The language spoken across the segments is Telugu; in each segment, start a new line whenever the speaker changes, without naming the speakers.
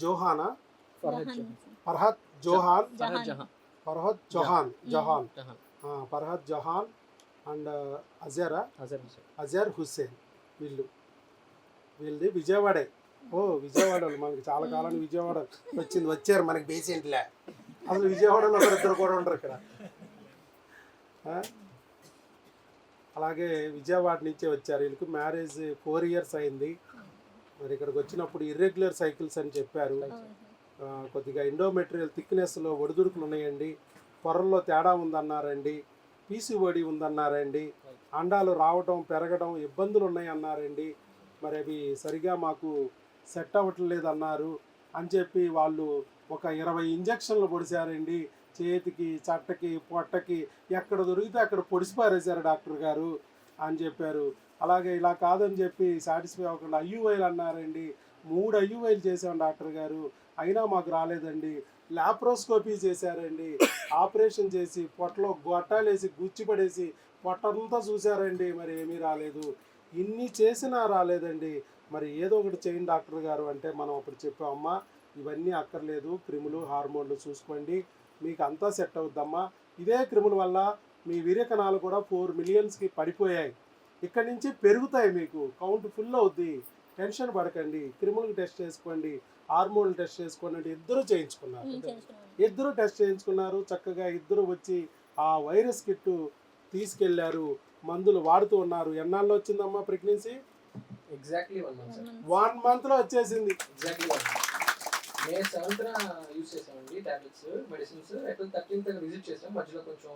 జోహానా?
ఫర్హద్
జహాన్.
ఫర్హద్ జోహాన్?
జహాన్.
ఫర్హద్ జోహాన్ జహాన్.
జహాన్.
ఆ, ఫర్హద్ జహాన్ అండ్ అజరా?
అజర్
హుస్సేన్. వీళ్ళు. వీళ్ళది విజయవాడే. ఓ విజయవాడ వాళ్ళు. మనకి చాలా కాలం విజయవాడ వచ్చింది. వచ్చారు మనకి బేసెంట్లే అసలు విజయవాడలో ఒకరిద్దరు కూడా ఉండరు ఇక్కడ? అలాగే విజయవాడ నుంచే వచ్చారు. వీళ్ళకి మ్యారేజ్ ఫోర్ ఇయర్స్ అయింది. మరి ఇక్కడికి వచ్చినప్పుడు ఇర్రెగ్యులర్ సైకిల్స్ అని చెప్పారు. కొద్దిగా ఇండో మెటీరియల్ థిక్నెస్లో ఒడిదుడుకులు ఉన్నాయండి. పొరల్లో తేడా ఉందన్నారండి. పీసీఓడి ఉందన్నారండి. అండాలు రావటం పెరగడం ఇబ్బందులు ఉన్నాయి అన్నారండి మరి అవి సరిగా మాకు సెట్ అవ్వట్లేదు అన్నారు అని చెప్పి వాళ్ళు ఒక ఇరవై ఇంజక్షన్లు పొడిచారండి. చేతికి చట్టకి పొట్టకి ఎక్కడ దొరికితే అక్కడ పొడిసి పారేశారు డాక్టర్ గారు అని చెప్పారు. అలాగే ఇలా కాదని చెప్పి సాటిస్ఫై అవ్వకుండా అయ్యువైలు అన్నారండి. మూడు అయ్యువైలు చేసాం డాక్టర్ గారు. అయినా మాకు రాలేదండి. లాప్రోస్కోపీ చేశారండి. ఆపరేషన్ చేసి పొట్టలో గొట్టాలేసి గుచ్చిపడేసి పొట్టంతా చూశారండి. మరి ఏమీ రాలేదు. ఇన్ని చేసినా రాలేదండి. మరి ఏదో ఒకటి చేయండి డాక్టర్ గారు అంటే మనం అప్పుడు చెప్పామమ్మా ఇవన్నీ అక్కర్లేదు. క్రిములు హార్మోన్లు చూసుకోండి. మీకు అంతా సెట్ అవుద్దమ్మా. ఇదే క్రిముల వల్ల మీ వీర్యకణాలు కూడా ఫోర్ మిలియన్స్కి పడిపోయాయి. ఇక్కడి నుంచి పెరుగుతాయి మీకు. కౌంట్ ఫుల్ అవుద్ది. టెన్షన్ పడకండి. క్రిములకు టెస్ట్ చేసుకోండి. హార్మోన్ టెస్ట్ చేసుకోండి అంటే ఇద్దరు చేయించుకున్నారు. ఇద్దరు టెస్ట్ చేయించుకున్నారు. చక్కగా ఇద్దరు వచ్చి ఆ వైరస్ కిట్ తీసుకెళ్ళారు. మందులు వాడుతూ ఉన్నారు. ఎన్నాళ్ళు వచ్చిందమ్మా pregnancy?
Exactly one month sir
one మంత్లో వచ్చేసింది
ఎగ్జాక్ట్లీ వన్ మే సెవెంత్న యూస్ చేసామండి tablets medicines. April thirteenth visit చేసాం మధ్యలో కొంచెం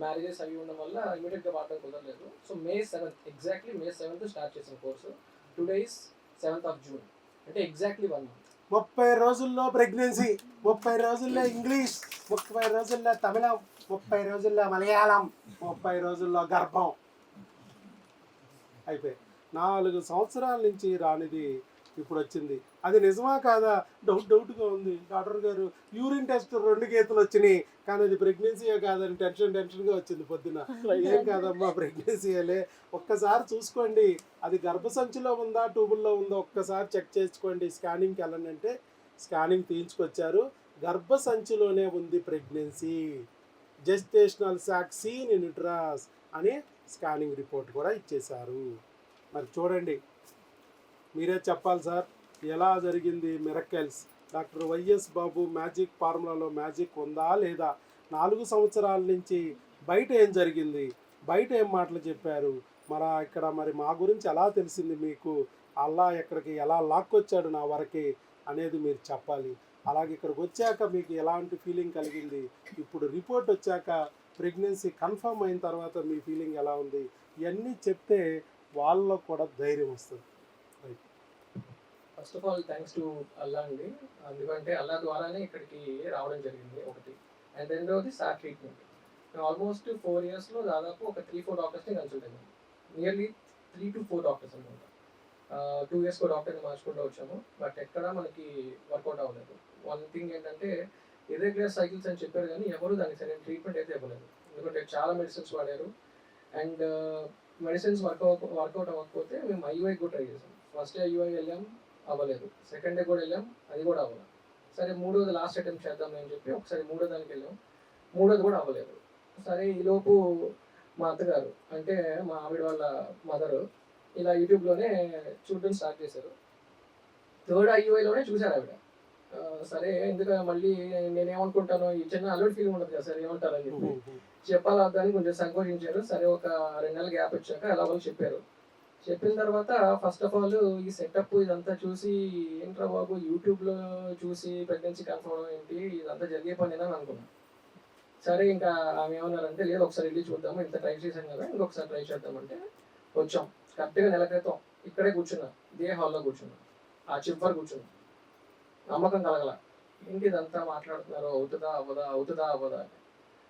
మ్యారేజెస్ అవి ఉండడం వల్ల ఇమీడియట్గా వాడడం కుదరలేదు. So May seventh exactly May seventh start చేసిన course today days seventh of June అంటే ఎగ్జాక్ట్లీ వన్ మంత్
ముప్పై రోజుల్లో ప్రెగ్నెన్సీ ముప్పై రోజుల్లో ఇంగ్లీష్ ముప్పై రోజుల్లో తమిళం ముప్పై రోజుల్లో మలయాళం ముప్పై రోజుల్లో గర్భం. అయిపోయి నాలుగు సంవత్సరాల నుంచి రానిది ఇప్పుడు వచ్చింది. అది నిజమా కాదా? డౌట్ డౌట్గా ఉంది. డాక్టర్ గారు యూరిన్ టెస్ట్ రెండు గీతలు వచ్చినాయి. కానీ అది ప్రెగ్నెన్సీయే కాదని టెన్షన్ టెన్షన్గా వచ్చింది పొద్దున. ఏం కాదమ్మా ప్రెగ్నెన్సీయలే. ఒక్కసారి చూసుకోండి. అది గర్భసంచిలో ఉందా ట్యూబుల్లో ఉందా ఒక్కసారి చెక్ చేసుకోండి. స్కానింగ్కి వెళ్ళండి అంటే స్కానింగ్ తీయించుకొచ్చారు. గర్భసంచిలోనే ఉంది pregnancy. Gestational sac seen in uterus అని స్కానింగ్ రిపోర్ట్ కూడా ఇచ్చేశారు. మరి చూడండి. మీరే చెప్పాలి సార్. ఎలా జరిగింది miracles? Doctor YS Babu magic ఫార్ములాలో magic ఉందా లేదా? నాలుగు సంవత్సరాల నుంచి బయట ఏం జరిగింది? బయట ఏం మాటలు చెప్పారు? మరి ఇక్కడ మరి మా గురించి ఎలా తెలిసింది మీకు? అల్లా ఎక్కడికి ఎలా లాక్కొచ్చాడు నా వరకే అనేది మీరు చెప్పాలి. అలాగే ఇక్కడికి వచ్చాక మీకు ఎలాంటి ఫీలింగ్ కలిగింది? ఇప్పుడు రిపోర్ట్ వచ్చాక ప్రెగ్నెన్సీ కన్ఫర్మ్ అయిన తర్వాత మీ ఫీలింగ్ ఎలా ఉంది? ఇవన్నీ చెప్తే వాళ్ళలో కూడా ధైర్యం వస్తుంది.
First of all thanks to Allah అండి. ఎందుకంటే అల్లా ద్వారానే ఇక్కడికి రావడం జరిగింది ఒకటి. అండ్ రెండవది సార్ ట్రీట్మెంట్ నేను ఆల్మోస్ట్ ఫోర్ ఇయర్స్లో దాదాపు ఒక త్రీ ఫోర్ డాక్టర్స్ని కన్సల్ట్ అయ్యాను nearly three to four doctors అనమాట. టూ ఇయర్స్కో డాక్టర్ని మార్చుకుంటూ వచ్చాము. బట్ ఎక్కడ మనకి వర్కౌట్ అవ్వలేదు. వన్ థింగ్ ఏంటంటే ఇర్రెగ్యులర్ సైకిల్స్ అని చెప్పారు కానీ ఎవరు దానికి సరైన ట్రీట్మెంట్ అయితే ఇవ్వలేదు. ఎందుకంటే చాలా మెడిసిన్స్ వాడారు. అండ్ మెడిసిన్స్ వర్క్ వర్కౌట్ అవ్వకపోతే మేము ఐయుఐ కూడా ట్రై చేసాం. ఫస్ట్ ఐయుఐ వెళ్ళాము అవ్వలేదు. సెకండ్ డే కూడా వెళ్ళాం అది కూడా అవ్వలేదు. సరే మూడోది లాస్ట్ అటెంప్ట్ చేద్దాం అని చెప్పి ఒకసారి మూడో దానికి వెళ్ళాం. మూడోది కూడా అవ్వలేదు. సరే ఈలోపు మా అత్తగారు అంటే మా ఆవిడ వాళ్ళ మదరు ఇలా యూట్యూబ్లోనే చూడడం స్టార్ట్ చేశారు. థర్డ్ ఐయుఐలోనే చూశారు ఆవిడ. సరే ఎందుకు మళ్ళీ నేనేమనుకుంటాను ఈ చిన్న అల్లుడి ఫీలింగ్ ఉండదు కదా సార్ ఏమంటారని చెప్పి చెప్పాలా వద్దా అని కొంచెం సంకోచించారు. సరే ఒక రెండు నెలల గ్యాప్ వచ్చాక ఎలా వాళ్ళు చెప్పారు. చెప్పిన తర్వాత ఫస్ట్ ఆఫ్ ఆల్ ఈ సెటప్ ఇదంతా చూసి ఏంట్రా బాబు యూట్యూబ్లో చూసి ప్రెగ్నెన్సీ కన్ఫర్మ్ ఏంటి? ఇదంతా జరిగే పని అని అనుకున్నాను సరే ఇంకా ఆమె ఏమన్నారంటే లేదు ఒకసారి వెళ్ళి చూద్దాము ఇంత ట్రై చేశాం కదా ఇంకొకసారి ట్రై చేద్దామంటే వచ్చాం. కరెక్ట్గా నెల క్రితం ఇక్కడే కూర్చున్నా ఇదే హాల్లో కూర్చున్నా ఆ చివరి కూర్చున్నా. నమ్మకం కలగల. ఏంటి ఇదంతా మాట్లాడుతున్నారు అవుతుందా అవ్వదా అవుతుందా అవ్వదా అని.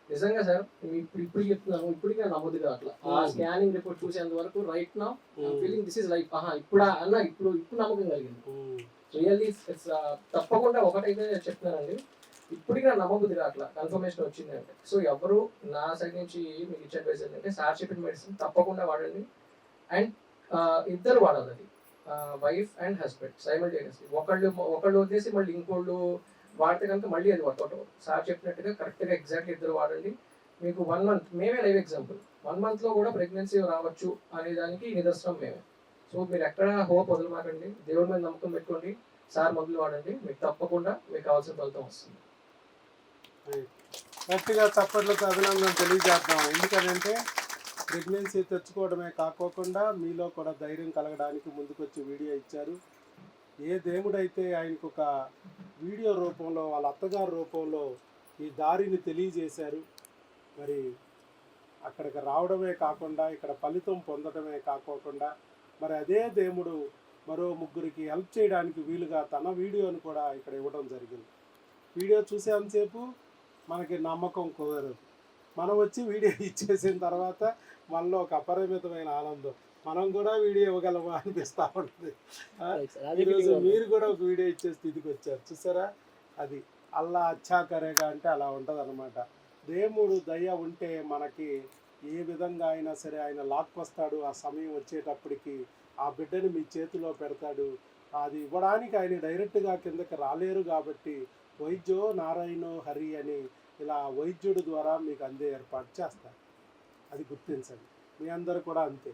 నిజంగా సార్ ఇప్పుడు ఇప్పుడు చెప్తున్నాను ఇప్పటికీ నమ్మదు కాదు అట్లా. ఆ
Hmm.
స్కానింగ్ రిపోర్ట్ చూసేంత వరకు రైట్ నా ఫీలింగ్ దిస్ ఇస్ లైఫ్ ఆహా ఇప్పుడు అన్న ఇప్పుడు ఇప్పుడు నమ్మకం కలిగింది. రియల్లీ తప్పకుండా ఒకటైతే చెప్తున్నానండి. ఇప్పటికీ నాకు నమ్మబుద్ధి అట్లా కన్ఫర్మేషన్ వచ్చింది అంటే. సో ఎవరు నా సైడ్ నుంచి మీకు ఇచ్చే అడ్వైస్ ఏంటంటే సార్ చెప్పిన మెడిసిన్ తప్పకుండా వాడండి. అండ్ ఇద్దరు వాడాలి అది. వైఫ్ అండ్ హస్బెండ్ సైమల్టేనియస్లీ ఒకళ్ళు ఒకళ్ళు వదిలేసి మళ్ళీ ఇంకోళ్ళు వాడితే కనుక మళ్ళీ అది వర్కౌట్ అవ్వదు. సార్ చెప్పినట్టుగా కరెక్ట్గా ఎగ్జాక్ట్లీ ఇద్దరు వాడండి మీకు వన్ మంత్ మేమే లైవ్ ఎగ్జాంపుల్ వన్ మంత్లో కూడా ప్రెగ్నెన్సీ రావచ్చు అనే దానికి నిదర్శనం మేమే. సో మీరు ఎక్కడ హోప్ వదలమాకండి. దేవుడి మీద నమ్మకం పెట్టుకోండి. సార్ మొదలు వాడండి. మీకు తప్పకుండా మీకు కావాల్సిన ఫలితం వస్తుంది.
గట్టిగా చప్పట్లతో అభినందన తెలియజేద్దాం. ఎందుకంటే ప్రెగ్నెన్సీ తెచ్చుకోవడమే కాకోకుండా మీలో కూడా ధైర్యం కలగడానికి ముందుకొచ్చి వీడియో ఇచ్చారు. ఏ దేవుడైతే ఆయనకు ఒక వీడియో రూపంలో వాళ్ళ అత్తగారి రూపంలో ఈ దారిని తెలియజేశారు మరి అక్కడికి రావడమే కాకుండా ఇక్కడ ఫలితం పొందడమే కాకోకుండా మరి అదే దేవుడు మరో ముగ్గురికి హెల్ప్ చేయడానికి వీలుగా తన వీడియోను కూడా ఇక్కడ ఇవ్వడం జరిగింది. వీడియో చూసేంతసేపు మనకి నమ్మకం కుదరదు. మనం వచ్చి వీడియో ఇచ్చేసిన తర్వాత మనలో ఒక అపరిమితమైన ఆనందం. మనం కూడా వీడియో ఇవ్వగలమా అనిపిస్తూ ఉంటుంది. ఈరోజు మీరు కూడా ఒక వీడియో ఇచ్చే స్థితికి వచ్చారు. చూసారా? అది అల్లా అచ్చా కరేగా అంటే అలా ఉంటుంది అనమాట దేవుడు దయ ఉంటే మనకి ఏ విధంగా అయినా సరే ఆయన లాక్కొస్తాడు. ఆ సమయం వచ్చేటప్పటికి ఆ బిడ్డని మీ చేతిలో పెడతాడు. అది ఇవ్వడానికి ఆయన డైరెక్ట్గా కిందకి రాలేరు కాబట్టి వైద్యో నారాయణో హరి అని ఇలా వైద్యుడి ద్వారా మీకు అందే ఏర్పాటు చేస్తారు. అది గుర్తించండి. మీ అందరు కూడా అంతే.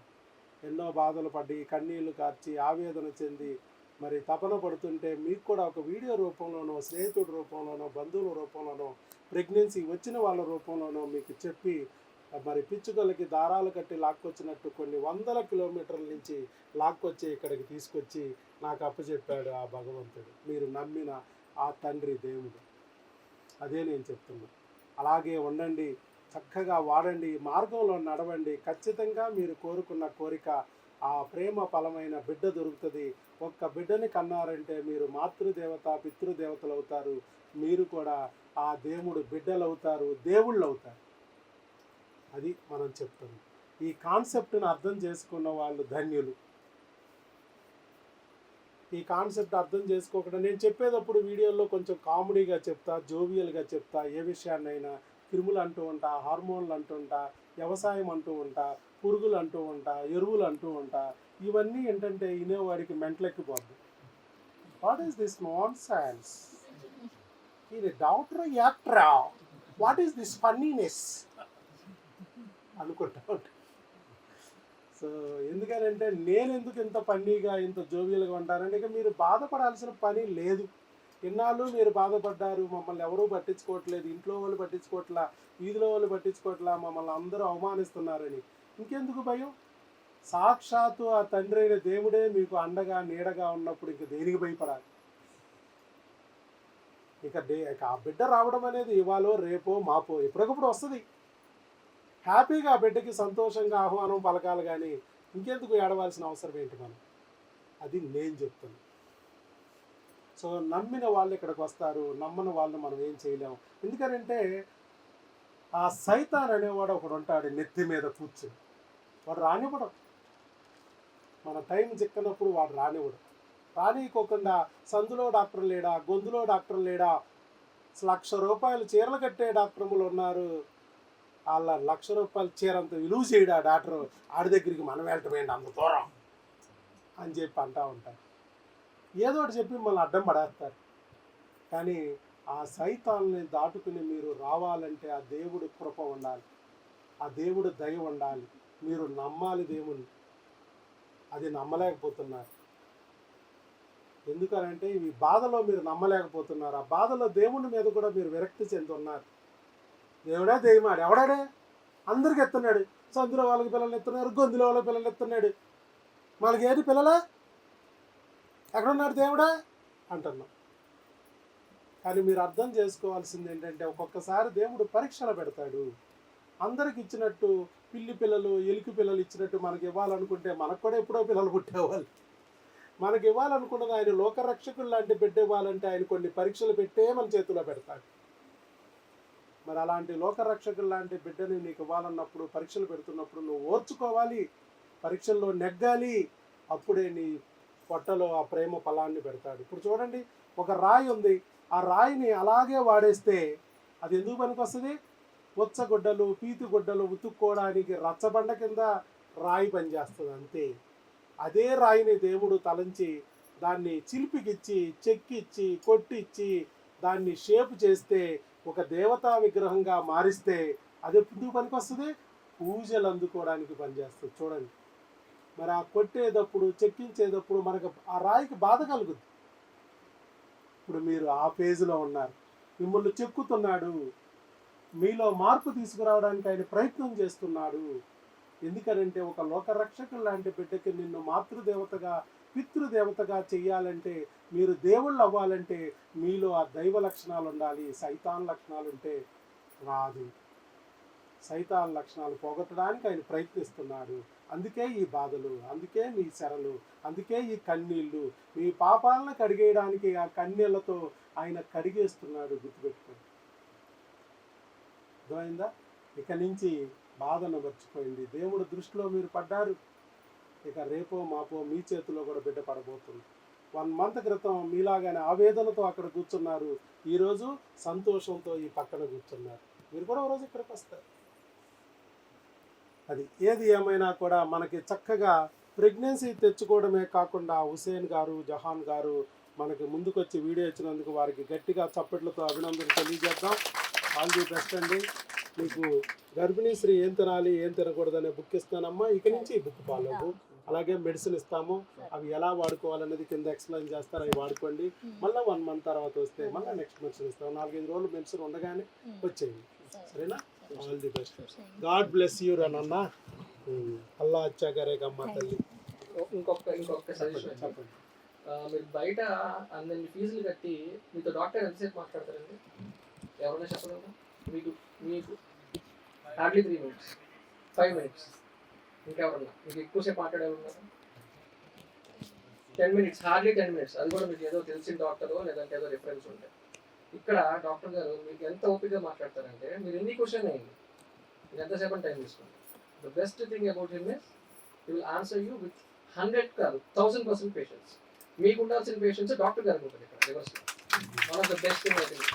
ఎన్నో బాధలు పడి కన్నీళ్ళు కార్చి ఆవేదన చెంది మరి తపన పడుతుంటే మీకు కూడా ఒక వీడియో రూపంలోనో స్నేహితుడి రూపంలోనో బంధువుల రూపంలోనో ప్రెగ్నెన్సీ వచ్చిన వాళ్ళ రూపంలోనో మీకు చెప్పి మరి పిచ్చుకలకి దారాలు కట్టి లాక్కొచ్చినట్టు కొన్ని వందల కిలోమీటర్ల నుంచి లాక్కొచ్చి ఇక్కడికి తీసుకొచ్చి నాకు అప్పచెప్పాడు ఆ భగవంతుడు. మీరు నమ్మిన ఆ తండ్రి దేవుడు. అదే నేను చెప్తున్నా. అలాగే ఉండండి. చక్కగా వాడండి మార్గంలో నడవండి. ఖచ్చితంగా మీరు కోరుకున్న కోరిక ఆ ప్రేమ ఫలమైన బిడ్డ దొరుకుతుంది. ఒక్క బిడ్డని కన్నారంటే మీరు మాతృదేవత పితృదేవతలు అవుతారు. మీరు కూడా ఆ దేవుడు బిడ్డలు అవుతారు దేవుళ్ళు అవుతారు అది మనం చెప్తుంది ఈ కాన్సెప్ట్ని అర్థం చేసుకున్న వాళ్ళు ధన్యులు. ఈ కాన్సెప్ట్ అర్థం చేసుకోకుండా నేను చెప్పేటప్పుడు వీడియోలో కొంచెం కామెడీగా చెప్తా జోవియల్గా చెప్తా ఏ విషయాన్నైనా క్రిములు అంటూ ఉంటా హార్మోన్లు అంటూ ఉంటా వ్యవసాయం అంటూ ఉంటా పురుగులు అంటూ ఉంటా ఎరువులు అంటూ ఉంటా ఇవన్నీ ఏంటంటే వినేవాడికి మెంటలెక్కిపోద్ది what is this non science ఇది డాక్టర్ యాక్టరా వాట్ ఈస్ దిస్ ఫన్నీనెస్ అనుకుంటా సో ఎందుకనంటే నేను ఎందుకు ఇంత ఫన్నీగా ఇంత జోబీలుగా ఉంటానంటే ఇక మీరు బాధపడాల్సిన పని లేదు. ఇన్నాళ్ళు మీరు బాధపడ్డారు మమ్మల్ని ఎవరూ పట్టించుకోవట్లేదు ఇంట్లో వాళ్ళు పట్టించుకోవట్లా వీధిలో వాళ్ళు పట్టించుకోవట్లా మమ్మల్ని అందరూ అవమానిస్తున్నారని. ఇంకెందుకు భయం? సాక్షాత్తు ఆ తండ్రి అయిన దేవుడే మీకు అండగా నీడగా ఉన్నప్పుడు ఇంక దేనికి భయపడాలి? ఇక డే ఇక ఆ బిడ్డ రావడం అనేది ఇవాళో రేపో మాపో ఎప్పటికప్పుడు వస్తుంది. హ్యాపీగా ఆ బిడ్డకి సంతోషంగా ఆహ్వానం పలకాలి కానీ ఇంకెందుకు ఏడవాల్సిన అవసరం ఏంటి మనం? అది నేను చెప్తాను సో నమ్మిన వాళ్ళు ఇక్కడికి వస్తారు నమ్మని వాళ్ళు మనం ఏం చేయలేము. ఎందుకంటే ఆ సైతాన్ అనేవాడు ఒకడు ఉంటాడు నెత్తి మీద కూర్చుని. వాడు రానివ్వడం. మన టైం చిక్కనప్పుడు వాడు రానివ్వడు. రానియకోకుండా సందులో డాక్టర్ లేడా గొంతులో డాక్టర్ లేడా లక్ష రూపాయలు చీరలు కట్టే డాక్టర్లు ఉన్నారు. వాళ్ళ లక్ష రూపాయలు చీరంత విలువ చేయడా డాక్టర్? ఆడి దగ్గరికి మనం వెళ్ళటమేంటి అంత దూరం అని చెప్పి అంటా ఉంటారు ఏదో ఒకటి చెప్పి మళ్ళీ అడ్డం పడేస్తారు. కానీ ఆ సైతాన్ని దాటుకుని మీరు రావాలంటే ఆ దేవుడి కృప ఉండాలి. ఆ దేవుడు దయ ఉండాలి. మీరు నమ్మాలి దేవుని అది నమ్మలేకపోతున్నారు. ఎందుకనంటే ఈ బాధలో మీరు నమ్మలేకపోతున్నారు. ఆ బాధలో దేవుని మీద కూడా మీరు విరక్తి చెందుతున్నారు దేవుడే దెయ్యమాడు ఎవడాడే? అందరికి ఎత్తున్నాడు. సందులో వాళ్ళకి పిల్లలు ఎత్తున్నారు గొంతులో వాళ్ళకి పిల్లలు ఎత్తున్నాడు. మనకి పిల్లలా? ఎక్కడున్నాడు దేవుడా? అంటున్నాం. కానీ మీరు అర్థం చేసుకోవాల్సింది ఏంటంటే ఒక్కొక్కసారి దేవుడు పరీక్షలు పెడతాడు. అందరికి ఇచ్చినట్టు పిల్లి పిల్లలు ఎలికి పిల్లలు ఇచ్చినట్టు మనకి ఇవ్వాలనుకుంటే మనకు కూడా ఎప్పుడో పిల్లలు పుట్టేవాళ్ళు. మనకి ఇవ్వాలనుకున్నది ఆయన లోకరక్షకులు లాంటి బిడ్డ ఇవ్వాలంటే ఆయన కొన్ని పరీక్షలు పెట్టే మన చేతిలో పెడతాడు. మరి అలాంటి లోకరక్షకులు లాంటి బిడ్డని నీకు ఇవ్వాలన్నప్పుడు పరీక్షలు పెడుతున్నప్పుడు నువ్వు ఓర్చుకోవాలి పరీక్షల్లో నెగ్గాలి. అప్పుడే నీ పొట్టలో ఆ ప్రేమ ఫలాన్ని పెడతాడు. ఇప్పుడు చూడండి ఒక రాయి ఉంది. ఆ రాయిని అలాగే వాడేస్తే అది ఎందుకు పనికొస్తుంది? పుచ్చగుడ్డలు పీతిగుడ్డలు ఉతుక్కోవడానికి రచ్చబండ కింద రాయి పనిచేస్తుంది అంతే. అదే రాయిని దేవుడు తలంచి దాన్ని చిలిపికిచ్చి చెక్కిచ్చి కొట్టిచ్చి దాన్ని షేప్ చేస్తే ఒక దేవతా విగ్రహంగా మారిస్తే అది ఎందుకు పనికొస్తుంది? పూజలు అందుకోవడానికి పనిచేస్తుంది. చూడండి. మరి ఆ కొట్టేటప్పుడు చెక్కించేటప్పుడు మనకు ఆ రాయికి బాధ కలుగుద్ది. ఇప్పుడు మీరు ఆ ఫేజ్లో ఉన్నారు. మిమ్మల్ని చెక్కుతున్నాడు. మీలో మార్పు తీసుకురావడానికి ఆయన ప్రయత్నం చేస్తున్నాడు. ఎందుకనంటే ఒక లోకరక్షకుడు లాంటి బిడ్డకి నిన్ను మాతృదేవతగా పితృదేవతగా చెయ్యాలంటే మీరు దేవుళ్ళు అవ్వాలంటే మీలో ఆ దైవ లక్షణాలు ఉండాలి. సైతాన్ లక్షణాలు ఉంటే రాదు. సైతాన్ లక్షణాలు పోగొట్టడానికి ఆయన ప్రయత్నిస్తున్నాడు. అందుకే ఈ బాధలు అందుకే మీ శరలు అందుకే ఈ కన్నీళ్ళు మీ పాపాలను కడిగేయడానికి ఆ కన్నీళ్ళతో ఆయన కడిగేస్తున్నాడు గుర్తుపెట్టుకోండి. అర్థమైందా? ఇక నుంచి బాధను మర్చిపోయింది. దేవుడు దృష్టిలో మీరు పడ్డారు. ఇక రేపో మాపో మీ చేతిలో కూడా బిడ్డ పడబోతుంది. వన్ మంత్ క్రితం మీలాగానే ఆవేదనతో అక్కడ కూర్చున్నారు. ఈరోజు సంతోషంతో ఈ పక్కన కూర్చున్నారు. మీరు కూడా ఒకరోజు ఇక్కడికి వస్తారు. అది ఏది ఏమైనా కూడా మనకి చక్కగా ప్రెగ్నెన్సీ తెచ్చుకోవడమే కాకుండా హుసేన్ గారు జహాన్ గారు మనకి ముందుకొచ్చి వీడియో ఇచ్చినందుకు వారికి గట్టిగా చప్పట్లతో అభినందనలు తెలియజేద్దాం. ఆల్ ది బెస్ట్ అండి. మీకు గర్భిణీ స్త్రీ ఏం తినాలి ఏం తినకూడదనే బుక్ ఇస్తానమ్మా. ఇక నుంచి ఈ బుక్ ఫాలో అలాగే మెడిసిన్ ఇస్తాము. అవి ఎలా వాడుకోవాలనేది కింద ఎక్స్ప్లెయిన్ చేస్తారు. అవి వాడుకోండి. మళ్ళీ వన్ మంత్ తర్వాత వస్తే మళ్ళీ నెక్స్ట్ మెడిసిన్ ఇస్తాం నాలుగైదు రోజులు మెడిసిన్ ఉండగానే వచ్చేయండి. సరేనా? All the best God bless you రనన్న Allah అచ్చా కరేగమ్మ తల్లి.
ఇంకొక ఇంకొక సజెషన్
చెప్పండి
మీరు బయట అన్ని ఫీజులు కట్టి మీతో డాక్టర్ ఎంతసేపు మాట్లాడతారండి? ఎవరైనా చెప్పగలరా? మీకు మీకు hardly three minutes five minutes ఇంకెవరన్నా? మీకు ఎక్కువసేపు మాట్లాడేవారు ten minutes hardly ten minutes అది కూడా మీకు ఏదో తెలిసిన డాక్టర్ లేదంటే ఏదో రిఫరెన్స్ ఉంటాయి ఇక్కడ డాక్టర్ గారు మీకు ఎంత ఓపికగా మాట్లాడతారంటే మీరు ఎన్ని క్వశ్చన్ అయ్యింది మీరు ఎంతసేపు టైం తీసుకోండి. The best thing about him is you will answer you with hundred కాదు థౌసండ్ పర్సెంట్ పేషెంట్స్ మీకు ఉండాల్సిన పేషెంట్స్ డాక్టర్ గారికి ఉంటుంది ఇక్కడ. Reverse one of the best thing I think